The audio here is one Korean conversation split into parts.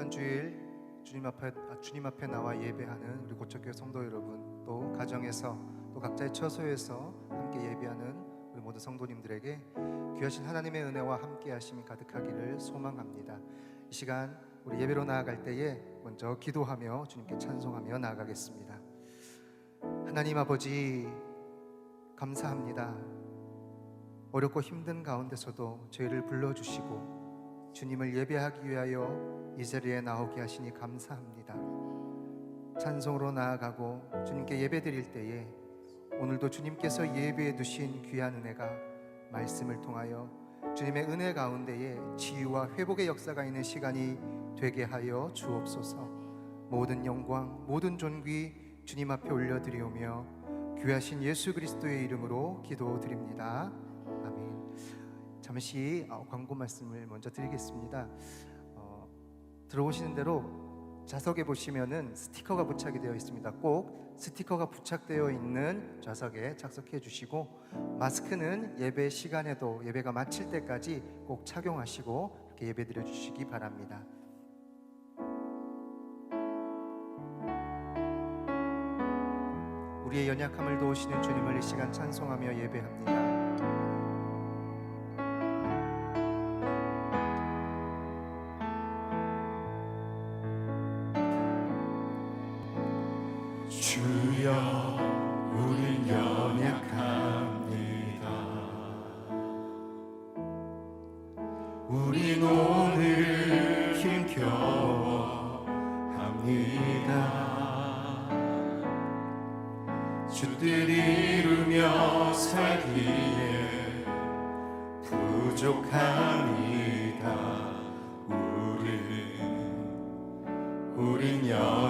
거룩한 주일 주님 앞에 아, 주님 앞에 나와 예배하는 우리 고척교회 성도 여러분 또 가정에서 또 각자의 처소에서 함께 예배하는 우리 모든 성도님들에게 귀하신 하나님의 은혜와 함께 하심이 가득하기를 소망합니다. 이 시간 우리 예배로 나아갈 때에 먼저 기도하며 주님께 찬송하며 나아가겠습니다. 하나님 아버지 감사합니다. 어렵고 힘든 가운데서도 저희를 불러주시고 주님을 예배하기 위하여 이 자리에 나오게 하시니 감사합니다. 찬송으로 나아가고 주님께 예배 드릴 때에 오늘도 주님께서 예배해 두신 귀한 은혜가 말씀을 통하여 주님의 은혜 가운데에 치유와 회복의 역사가 있는 시간이 되게 하여 주옵소서. 모든 영광, 모든 존귀 주님 앞에 올려드리오며 귀하신 예수 그리스도의 이름으로 기도드립니다. 잠시 어, 광고 말씀을 먼저 드리겠습니다. 어, 들어오시는 대로 좌석에 보시면은 스티커가 부착이 되어 있습니다. 꼭 스티커가 부착되어 있는 좌석에 착석해 주시고 마스크는 예배 시간에도 예배가 마칠 때까지 꼭 착용하시고 이렇게 예배 드려 주시기 바랍니다. 우리의 연약함을 도우시는 주님을 이 시간 찬송하며 예배합니다. 우린 오늘 힘겨워합니다. 주들 이루며 살기에 부족합니다. 우린 우린 연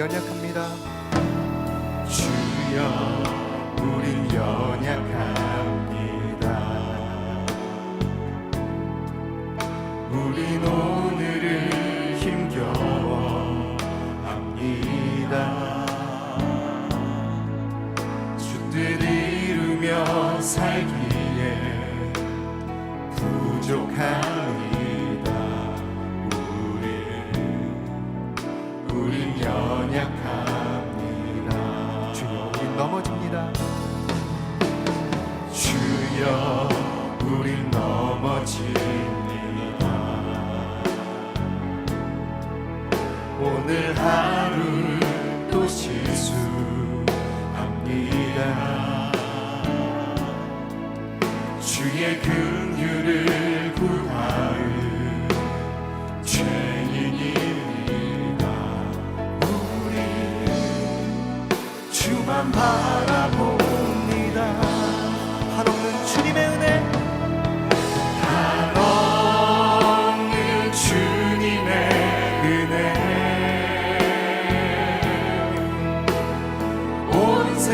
연약합니다. 주여 주여 우린 넘어집니다. 오늘 하루 또 실수합니다. 주의 긍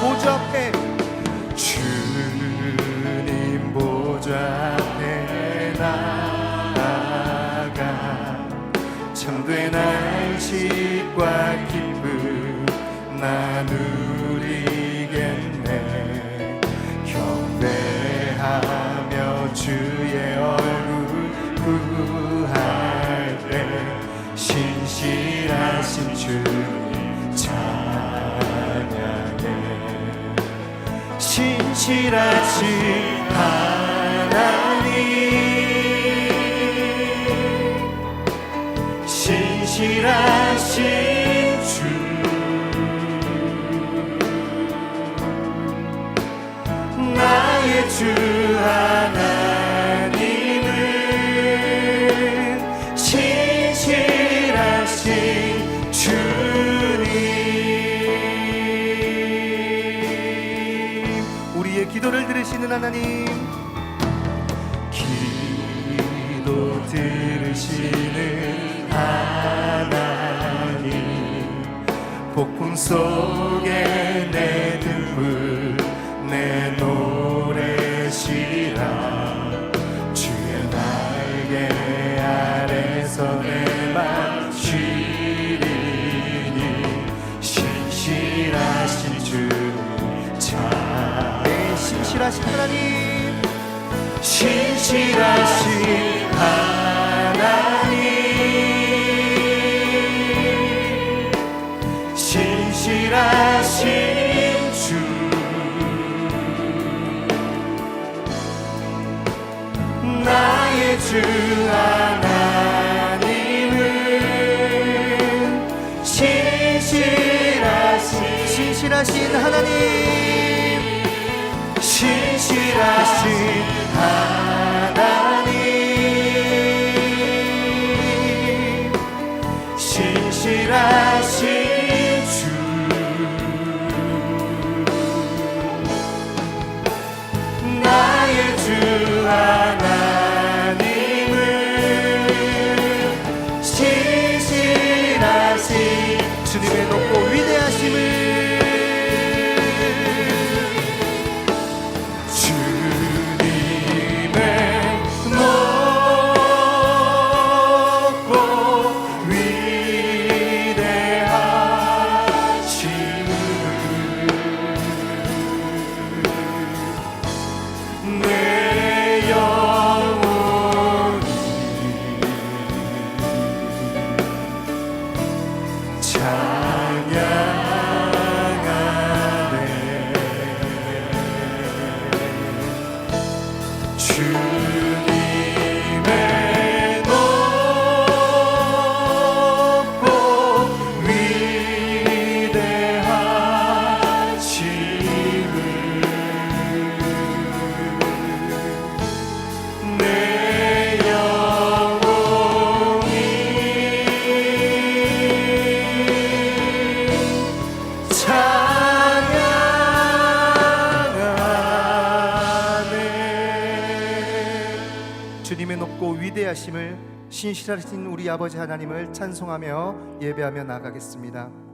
보좌 앞에 주님 보좌 앞에 나아가 참된 안식과 기쁨 나누 신실하신 하나님 신실하신 주. 나의 주. 모든 하나님 기도 들으시는 하나님 폭풍 속에 내 살아계신 하나님. 찬양하네 주님의 높고 위대하심을 신실하신 우리 아버지 하나님을 찬송하며 예배하며 나가겠습니다.